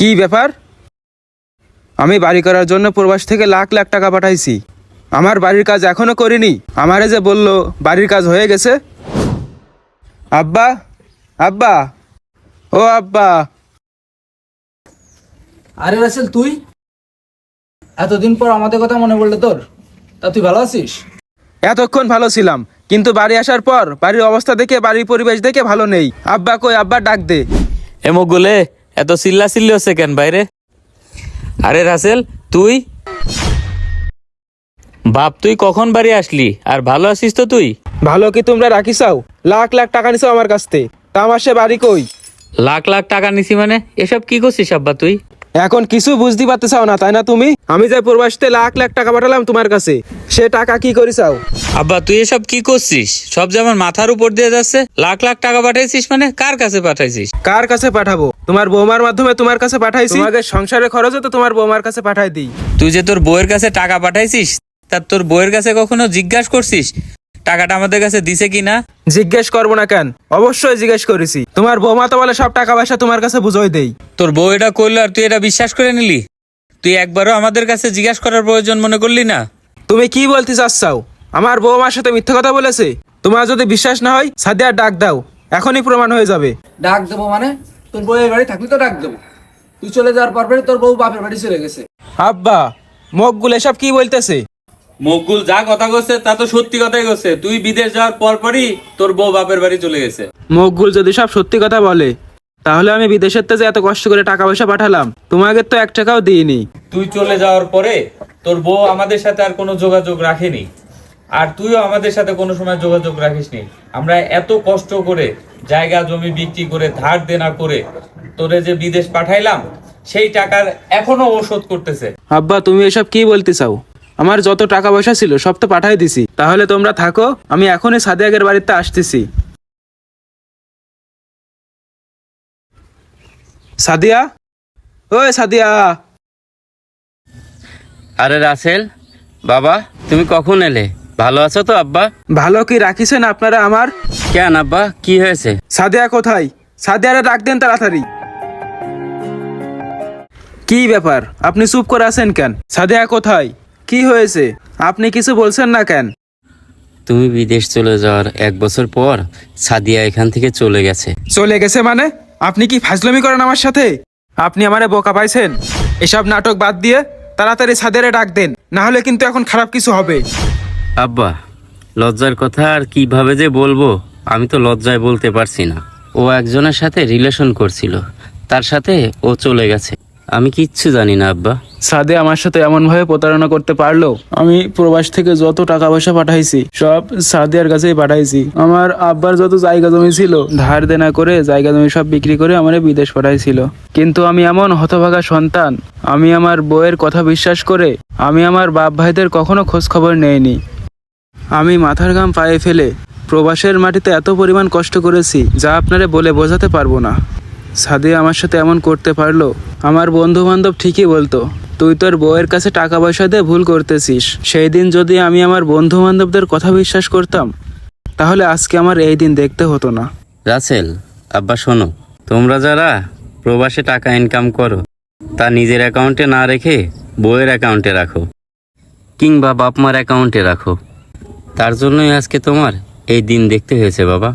কি ব্যাপার? আমি বাড়ি করার জন্য প্রবাস থেকে লাখ লাখ টাকা পাঠাইছি। আমার বাড়ির কাজ এখনও করিনি। আমারে যে বলল বাড়ির কাজ হয়ে গেছে? আব্বা আব্বা ও আব্বা। আরে রাসেল তুই? এতদিন পর আমাদের কথা মনে পড়ল তোর। তা তুই ভালো আছিস? এতক্ষণ ভালো ছিলাম কিন্তু বাড়ি আসার পর বাড়ির অবস্থা দেখে বাড়ির পরিবেশ দেখে ভালো নেই। আব্বা কই? আব্বা ডাক দে। এমো গোলে এত চিল্লা চিল্লি হচ্ছে কেন বাইরে? আরে রাসেল তুই? বাপ তুই কখন বাড়ি আসলি? আর ভালো আছিস তো তুই? ভালো কি তোমরা রাখিসাও লাখ লাখ টাকা নিছো আমার কাছ থেকে। তা আমার সে বাড়ি কই? লাখ লাখ টাকা নিছি মানে? এসব কি করছিস আব্বা তুই? এখন কিছু বুঝতে পারতেছাও না তাই না তুমি? আমি যে প্রবাসতে লাখ লাখ টাকা পাঠালাম তোমার কাছে সে টাকা কি করিসাও আব্বা তুই এসব কি করছিস? সব যে আমার মাথার উপর দিয়ে যাচ্ছে লাখ লাখ টাকা পাঠাইছিস মানে কার কাছে পাঠাইছিস? কার কাছে পাঠাবো? তোমার বৌমার মাধ্যমে তোমার কাছে পাঠাইছি? তোমাকে সংসারের খরচও তো তোমার বৌমার কাছে পাঠাই দিই। তুই যে তোর বউয়ের কাছে টাকা পাঠাইছিস তা তোর বউয়ের কাছে কখনো জিজ্ঞাসা করছিস? টাকাটা আমাদের কাছে দিছে কি না জিজ্ঞেস করব না কেন? অবশ্যই জিজ্ঞেস করেছি। তোমার বৌমা তো বলে সব টাকা পয়সা তোমার কাছে বুঝোই দেই। তোর বউ এটা করল আর তুই এটা বিশ্বাস করে নিলি? তুই একবারও আমাদের কাছে জিজ্ঞাসা করার প্রয়োজন মনে করলি না? তুমি কি বলতে চাচ্ছাও? আমার বৌমার সাথে মিথ্যা কথা বলেছে? তোমার যদি বিশ্বাস না হয় সাদিয়ার ডাক দাও। এখনই প্রমাণ হয়ে যাবে। ডাক দেবো মানে? তোর বউয়ের বাড়ি থাকলে তো ডাক দেবো। তুই চলে যাওয়ার পর তোর বউ বাপের বাড়ি চলে গেছে। আব্বা মগগুলো এসব কি বলতেছে? মকগুল যা কথা করছে তা তো সত্যি কথাই করছে তুই বিদেশ যাওয়ার পর পরই তোর বউ বাপের বাড়ি চলে গেছে। মকগুল যদি সব সত্যি কথা বলে তাহলে আমি বিদেশের থেকে এত কষ্ট করে টাকা পয়সা পাঠালাম তোমাকে তো এক টাকাও দিইনি। তুই চলে যাওয়ার পরে তোর বউ আমাদের সাথে আর কোনো যোগাযোগ রাখেনি। আর তুইও আমাদের সাথে কোনো সময় যোগাযোগ রাখিসনি। আমরা এত কষ্ট করে জায়গা জমি বিক্রি করে ধার দেনা করে তোরে যে বিদেশ পাঠাইলাম সেই টাকার এখনও ও শোধ করতেছে। আব্বা তুমি এসব কি বলতে চাও? আমার যত টাকা পয়সা ছিল সব তো পাঠাই দিছি। তাহলে তোমরা থাকো আমি এখনই সাদিয়াকের বাড়িতে আসতেছি। সাদিয়া? ওই সাদিয়া! আরে রাসেল বাবা তুমি কখন এলে? ভালো আছো তো আব্বা? ভালো কি রাখিছেন আপনারা আমার? কেন আব্বা? কি হয়েছে? সাদিয়া কোথায়? সাদিয়ারে ডাক দেন তাড়াতাড়ি। কি ব্যাপার? আপনি চুপ করে আছেন কেন? সাদিয়া কোথায়? কি হয়েছে? আপনি কিছু বলছেন না কেন? তুমি বিদেশ চলে যাওয়ার এক বছর পর সাদিয়া এখান থেকে চলে গেছে। চলে গেছে মানে? আপনি কি ফাজলামি করেন আমার সাথে? আপনি আমারে বোকা পাইছেন? এসব নাটক বাদ দিয়ে তাড়াতাড়ি সাদেরে ডাক দেন না হলে কিন্তু এখন খারাপ কিছু হবে। আব্বা লজ্জার কথা আর কীভাবে যে বলব আমি তো লজ্জায় বলতে পারছি না। ও একজনের সাথে রিলেশন করছিল তার সাথে ও চলে গেছে। আমি কিচ্ছু জানি না আব্বা। সাদে আমার সাথে এমন ভাবে প্রতারণা করতে পারল? আমি প্রবাস থেকে যত টাকা পয়সা পাঠাইছি, সব সাদিয়ার কাছেই পাঠাইছি। আমার আব্বার যত জায়গা জমি ছিল, ধার দেনা করে জায়গা জমি সব বিক্রি করে আমার বিদেশ পাঠাইছিল। কিন্তু আমি এমন হতভাগা সন্তান, আমি আমার বউয়ের কথা বিশ্বাস করে, আমি আমার বাপ ভাইদের কখনো খোঁজ খবর নেইনি। আমি মাথার ঘাম পায়ে ফেলে প্রবাসের মাটিতে এত পরিমাণ কষ্ট করেছি, যা আপনারে বলে বোঝাতে পারব না। সাদিয়া আমার সাথে এমন করতে পারল, আমার বন্ধু বান্ধব ঠিকই বলতো তুই তোর বউয়ের কাছে টাকা পয়সা দিয়ে ভুল করতেছিস। সেই দিন যদি আমি আমার বন্ধু বান্ধবদের কথা বিশ্বাস করতাম, তাহলে আজকে আমার এই দিন দেখতে হতো না। রাসেল, আব্বা শোনো, তোমরা যারা প্রবাসে টাকা ইনকাম করো, তা নিজের অ্যাকাউন্টে না রেখে বইয়ের অ্যাকাউন্টে রাখো কিংবা বাপ মার অ্যাকাউন্টে রাখো। তার জন্যই আজকে তোমার এই দিন দেখতে হয়েছে, বাবা।